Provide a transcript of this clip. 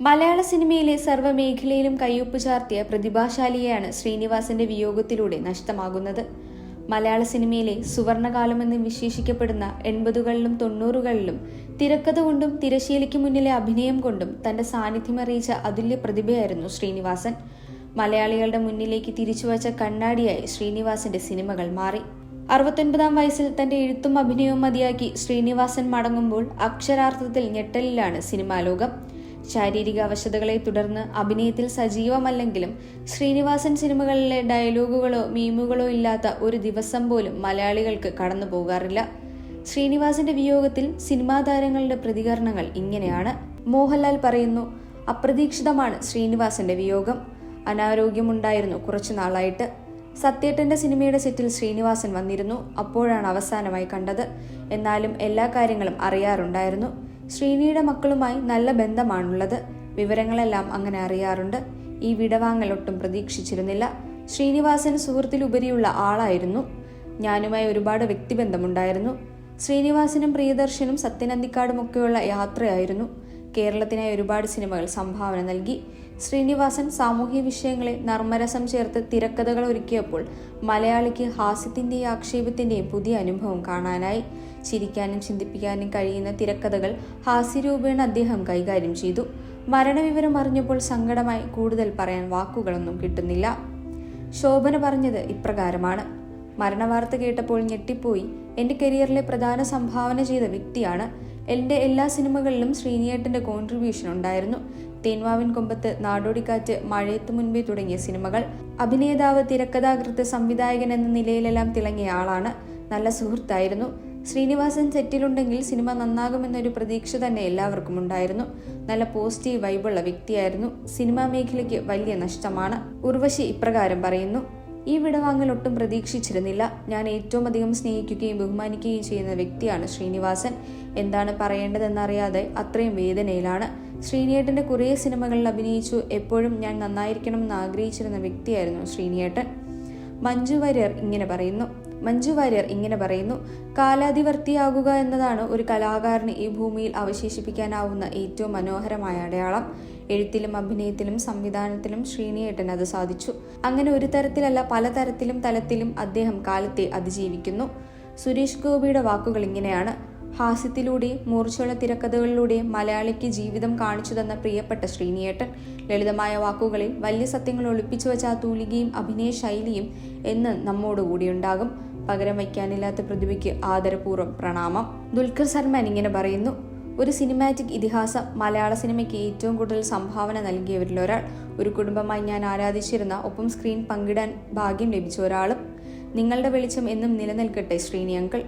മലയാള സിനിമയിലെ സർവമേഖലയിലും കയ്യൊപ്പ് ചാർത്തിയ പ്രതിഭാശാലിയെയാണ് ശ്രീനിവാസന്റെ വിയോഗത്തിലൂടെ നഷ്ടമാകുന്നത്. മലയാള സിനിമയിലെ സുവർണകാലമെന്ന് വിശേഷിക്കപ്പെടുന്ന എൺപതുകളിലും തൊണ്ണൂറുകളിലും തിരക്കഥ കൊണ്ടും തിരശീലയ്ക്ക് മുന്നിലെ അഭിനയം കൊണ്ടും തന്റെ സാന്നിധ്യം അറിയിച്ച അതുല്യ പ്രതിഭയായിരുന്നു ശ്രീനിവാസൻ. മലയാളികളുടെ മുന്നിലേക്ക് തിരിച്ചുവച്ച കണ്ണാടിയായി ശ്രീനിവാസന്റെ സിനിമകൾ മാറി. അറുപത്തൊൻപതാം വയസ്സിൽ തന്റെ എഴുത്തും അഭിനയവും മതിയാക്കി ശ്രീനിവാസൻ മടങ്ങുമ്പോൾ അക്ഷരാർത്ഥത്തിൽ ഞെട്ടലിലാണ് സിനിമാ ലോകം ശാരീരിക അവശതകളെ തുടർന്ന് അഭിനയത്തിൽ സജീവമല്ലെങ്കിലും ശ്രീനിവാസൻ സിനിമകളിലെ ഡയലോഗുകളോ മീമുകളോ ഇല്ലാത്ത ഒരു ദിവസം പോലും മലയാളികൾക്ക് കടന്നു പോകാറില്ല. ശ്രീനിവാസിന്റെ വിയോഗത്തിൽ സിനിമാ താരങ്ങളുടെ പ്രതികരണങ്ങൾ ഇങ്ങനെയാണ്. മോഹൻലാൽ പറയുന്നു അപ്രതീക്ഷിതമാണ് ശ്രീനിവാസന്റെ വിയോഗം. അനാരോഗ്യമുണ്ടായിരുന്നു കുറച്ചു നാളായിട്ട്. സത്യേട്ടന്റെ സിനിമയുടെ സെറ്റിൽ ശ്രീനിവാസൻ വന്നിരുന്നു. അപ്പോഴാണ് അവസാനമായി കണ്ടത്. എന്നാലും എല്ലാ കാര്യങ്ങളും അറിയാറുണ്ടായിരുന്നു. ശ്രീനിയുടെ മക്കളുമായി നല്ല ബന്ധമാണുള്ളത്. വിവരങ്ങളെല്ലാം അങ്ങനെ അറിയാറുണ്ട്. ഈ വിടവാങ്ങൽ ഒട്ടും പ്രതീക്ഷിച്ചിരുന്നില്ല. ശ്രീനിവാസൻ സുഹൃത്തിലുപരിയുള്ള ആളായിരുന്നു. ഞാനുമായി ഒരുപാട് വ്യക്തിബന്ധമുണ്ടായിരുന്നു. ശ്രീനിവാസനും പ്രിയദർശനും സത്യനന്ദിക്കാടുമൊക്കെയുള്ള യാത്രയായിരുന്നു. കേരളത്തിനായി ഒരുപാട് സിനിമകൾ സംഭാവന നൽകി. ശ്രീനിവാസൻ സാമൂഹ്യ വിഷയങ്ങളെ നർമ്മരസം ചേർത്ത് തിരക്കഥകൾ ഒരുക്കിയപ്പോൾ മലയാളിക്ക് ഹാസ്യത്തിന്റെയും ആക്ഷേപത്തിന്റെയും പുതിയ അനുഭവം കാണാനായി. ചിരിക്കാനും ചിന്തിപ്പിക്കാനും കഴിയുന്ന തിരക്കഥകൾ ഹാസ്യരൂപേണ അദ്ദേഹം കൈകാര്യം ചെയ്തു. മരണവിവരം അറിഞ്ഞപ്പോൾ സങ്കടമായി കൂടുതൽ പറയാൻ വാക്കുകളൊന്നും കിട്ടുന്നില്ല. ശോഭന പറഞ്ഞത് ഇപ്രകാരമാണ്. മരണവാർത്ത കേട്ടപ്പോൾ ഞെട്ടിപ്പോയി. എന്റെ കരിയറിലെ പ്രധാന സംഭാവന ചെയ്ത വ്യക്തിയാണ്. എന്റെ എല്ലാ സിനിമകളിലും ശ്രീനിയേട്ടന്റെ കോൺട്രിബ്യൂഷൻ ഉണ്ടായിരുന്നു. തേൻവാവിൻ കൊമ്പത്ത് നാടോടിക്കാറ്റ് മഴയത്തു മുൻപേ തുടങ്ങിയ സിനിമകൾ. അഭിനേതാവ് തിരക്കഥാകൃത്ത് സംവിധായകൻ എന്ന നിലയിലെല്ലാം തിളങ്ങിയ ആളാണ്. നല്ല സുഹൃത്തായിരുന്നു. ശ്രീനിവാസൻ സെറ്റിലുണ്ടെങ്കിൽ സിനിമ നന്നാകുമെന്നൊരു പ്രതീക്ഷ തന്നെ എല്ലാവർക്കും ഉണ്ടായിരുന്നു. നല്ല പോസിറ്റീവ് വൈബുള്ള വ്യക്തിയായിരുന്നു. സിനിമാ മേഖലയ്ക്ക് വലിയ നഷ്ടമാണ്. ഉർവശി ഇപ്രകാരം പറയുന്നു ഈ വിടവാങ്ങൽ ഒട്ടും പ്രതീക്ഷിച്ചിരുന്നില്ല. ഞാൻ ഏറ്റവും അധികം സ്നേഹിക്കുകയും ബഹുമാനിക്കുകയും ചെയ്യുന്ന വ്യക്തിയാണ് ശ്രീനിവാസൻ. എന്താണ് പറയേണ്ടതെന്നറിയാതെ അത്രയും വേദനയിലാണ്. ശ്രീനിയേട്ടന്റെ കുറേ സിനിമകളിൽ അഭിനയിച്ചു. എപ്പോഴും ഞാൻ നന്നായിരിക്കണം എന്ന് ആഗ്രഹിച്ചിരുന്ന വ്യക്തിയായിരുന്നു ശ്രീനിയേട്ടൻ. മഞ്ജു വാര്യർ ഇങ്ങനെ പറയുന്നു. മഞ്ജു വാര്യർ ഇങ്ങനെ പറയുന്നു കാലാതിവർത്തിയാകുക എന്നതാണ് ഒരു കലാകാരന് ഈ ഭൂമിയിൽ അവശേഷിപ്പിക്കാനാവുന്ന ഏറ്റവും മനോഹരമായ അടയാളം. എഴുത്തിലും അഭിനയത്തിലും സംവിധാനത്തിലും ശ്രീനിയേട്ടൻ അത് സാധിച്ചു. അങ്ങനെ ഒരു തരത്തിലല്ല പലതരത്തിലും തലത്തിലും അദ്ദേഹം കാലത്തെ അതിജീവിക്കുന്നു. സുരേഷ് ഗോപിയുടെ വാക്കുകൾ ഇങ്ങനെയാണ്. ഹാസ്യത്തിലൂടെയും മൂർച്ചയുള്ള തിരക്കഥകളിലൂടെയും മലയാളിക്ക് ജീവിതം കാണിച്ചു തന്ന പ്രിയപ്പെട്ട ശ്രീനിയേട്ടൻ ലളിതമായ വാക്കുകളിൽ വലിയ സത്യങ്ങൾ ഒളിപ്പിച്ചു വെച്ച ആ തൂലികയും അഭിനയ ശൈലിയും എന്ന് നമ്മോടുകൂടിയുണ്ടാകും പകരം വയ്ക്കാനില്ലാത്ത പ്രതിഭയ്ക്ക് ആദരപൂർവം പ്രണാമം. ദുൽഖർ സൽമാൻ ഇങ്ങനെ പറയുന്നു ഒരു സിനിമാറ്റിക് ഇതിഹാസം മലയാള സിനിമയ്ക്ക് ഏറ്റവും കൂടുതൽ സംഭാവന നൽകിയവരിൽ ഒരാൾ. ഒരു കുടുംബമായി ഞാൻ ആരാധിച്ചിരുന്ന ഒപ്പം സ്ക്രീൻ പങ്കിടാൻ ഭാഗ്യം ലഭിച്ച ഒരാളും. നിങ്ങളുടെ വെളിച്ചം എന്നും നിലനിൽക്കട്ടെ ശ്രീനി അങ്കിൾ